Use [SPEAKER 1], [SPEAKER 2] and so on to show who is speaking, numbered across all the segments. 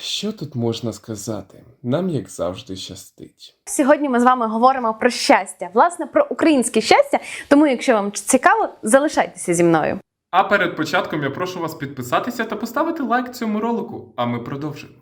[SPEAKER 1] Що тут можна сказати? Нам, як завжди, щастить.
[SPEAKER 2] Сьогодні ми з вами говоримо про щастя, власне, про українське щастя. Тому, якщо вам цікаво, залишайтеся зі мною.
[SPEAKER 3] А перед початком я прошу вас підписатися та поставити лайк цьому ролику, а ми продовжимо.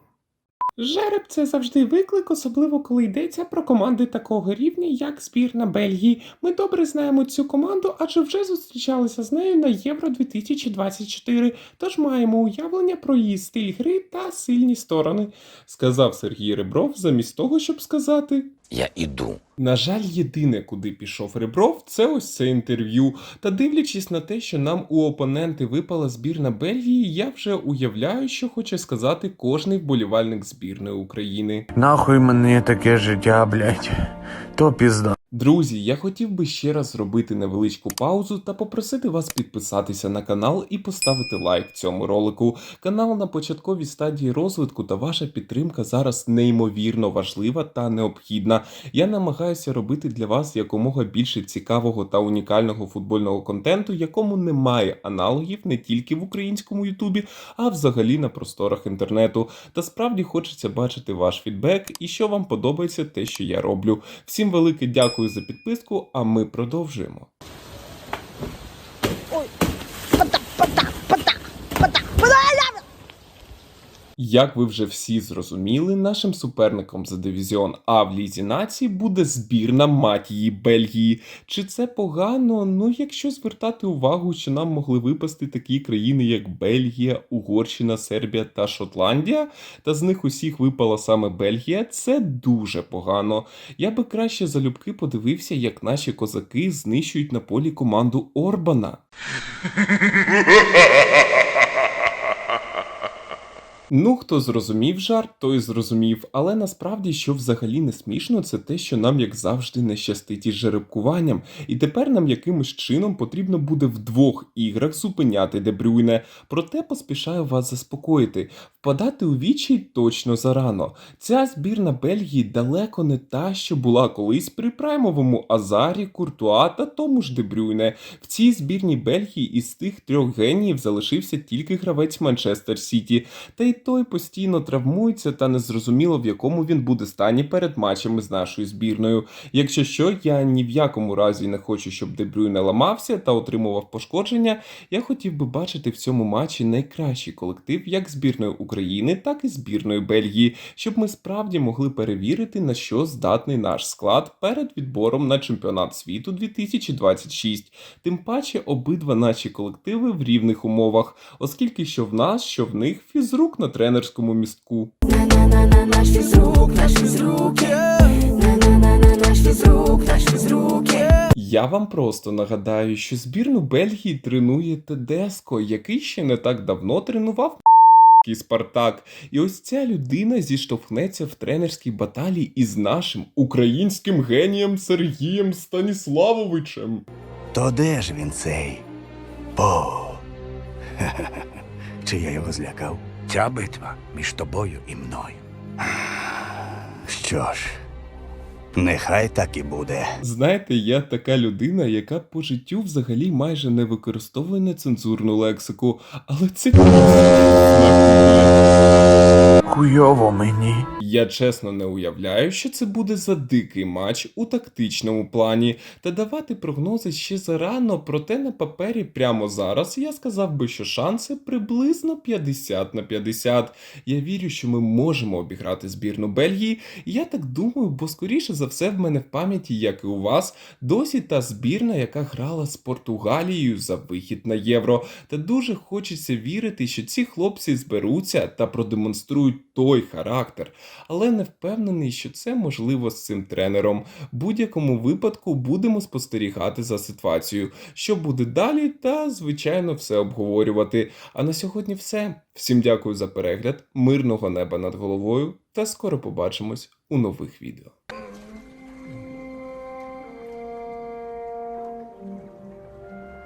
[SPEAKER 1] Жереб це завжди виклик, особливо коли йдеться про команди такого рівня, як збірна Бельгії. Ми добре знаємо цю команду, адже вже зустрічалися з нею на Євро 2024, тож маємо уявлення про її стиль гри та сильні сторони, сказав Сергій Ребров, замість того, щоб сказати.
[SPEAKER 4] Я іду.
[SPEAKER 1] На жаль, єдине, куди пішов Ребров, це ось це інтерв'ю. Та дивлячись на те, що нам у опоненти випала збірна Бельгії, я вже уявляю, що хоче сказати кожний вболівальник збірної України.
[SPEAKER 5] Нахуй мені таке життя, блядь. То пізда.
[SPEAKER 1] Друзі, я хотів би ще раз зробити невеличку паузу та попросити вас підписатися на канал і поставити лайк цьому ролику. Канал на початковій стадії розвитку та ваша підтримка зараз неймовірно важлива та необхідна. Я намагаюся робити для вас якомога більше цікавого та унікального футбольного контенту, якому немає аналогів не тільки в українському Ютубі, а взагалі на просторах інтернету. Та справді хочеться бачити ваш фідбек і що вам подобається те, що я роблю. Всім велике дякую за підписку, а ми продовжуємо. Як ви вже всі зрозуміли, нашим суперником за дивізіон А в Лізі націй буде збірна матії Бельгії. Чи це погано? Ну, якщо звертати увагу, що нам могли випасти такі країни, як Бельгія, Угорщина, Сербія та Шотландія, та з них усіх випала саме Бельгія, це дуже погано. Я би краще залюбки подивився, як наші козаки знищують на полі команду Орбана. Ну, хто зрозумів жарт, той зрозумів, але насправді, що взагалі не смішно, це те, що нам, як завжди, не щастить із жеребкуванням. І тепер нам якимось чином потрібно буде в двох іграх зупиняти Дебрюйне. Проте поспішаю вас заспокоїти. Впадати у вічі точно зарано. Ця збірна Бельгії далеко не та, що була колись при праймовому Азарі, Куртуа та тому ж Дебрюйне. В цій збірній Бельгії із тих трьох геніїв залишився тільки гравець Манчестер Сіті. Та й той постійно травмується та незрозуміло в якому він буде стані перед матчами з нашою збірною. Якщо що, я ні в якому разі не хочу, щоб Дебрюйне ламався та отримував пошкодження. Я хотів би бачити в цьому матчі найкращий колектив як збірної України, так і збірної Бельгії, щоб ми справді могли перевірити, на що здатний наш склад перед відбором на чемпіонат світу 2026. Тим паче обидва наші колективи в рівних умовах, оскільки що в нас, що в них фізрук на тренерському містку. Я вам просто нагадаю, що збірну Бельгії тренує Тедеско, який ще не так давно тренував Спартак. І ось ця людина зіштовхнеться в тренерській баталії із нашим українським генієм Сергієм Станіславовичем.
[SPEAKER 5] То де ж він цей? По. Чи я його злякав? Ця битва між тобою і мною. Що ж, нехай так і буде.
[SPEAKER 1] Знаєте, я така людина, яка по життю взагалі майже не використовує нецензурну лексику, але це
[SPEAKER 5] Хуйово мені.
[SPEAKER 1] Я чесно не уявляю, що це буде за дикий матч у тактичному плані, та давати прогнози ще зарано, проте на папері прямо зараз я сказав би, що шанси приблизно 50 на 50. Я вірю, що ми можемо обіграти збірну Бельгії. Я так думаю, бо скоріше за все в мене в пам'яті, як і у вас, досі та збірна, яка грала з Португалією за вихід на євро. Та дуже хочеться вірити, що ці хлопці зберуться та продемонструють той характер, але не впевнений, що це можливо з цим тренером. Будь-якому випадку будемо спостерігати за ситуацією, що буде далі, та звичайно все обговорювати. А на сьогодні все. Всім дякую за перегляд, мирного неба над головою, та скоро побачимось у нових відео.